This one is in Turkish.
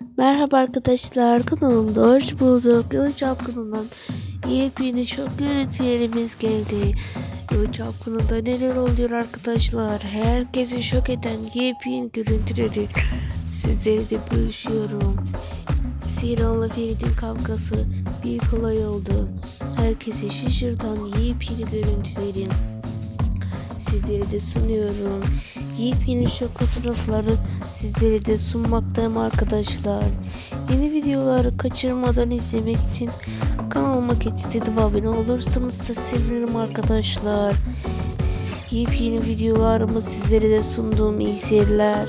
Merhaba arkadaşlar kanalımda hoş bulduk. Yalı Çapkını'ndan yepyeni şok görüntülerimiz geldi. Yalı Çapkını'nda neler oluyor arkadaşlar? Herkesi şok eden yepyeni görüntüleri sizlere de bölüşüyorum. Siran'la Ferit'in kavgası büyük olay oldu. Herkesi şaşırtan yepyeni görüntülerin sizlere de sunuyorum. Yepyeni şok fotoğrafları sizlere de sunmaktayım arkadaşlar. Yeni videoları kaçırmadan izlemek için kanalıma geçti abone olursanız sevinirim arkadaşlar. Yepyeni videolarımı sizlere de sunduğum iyi seyirler.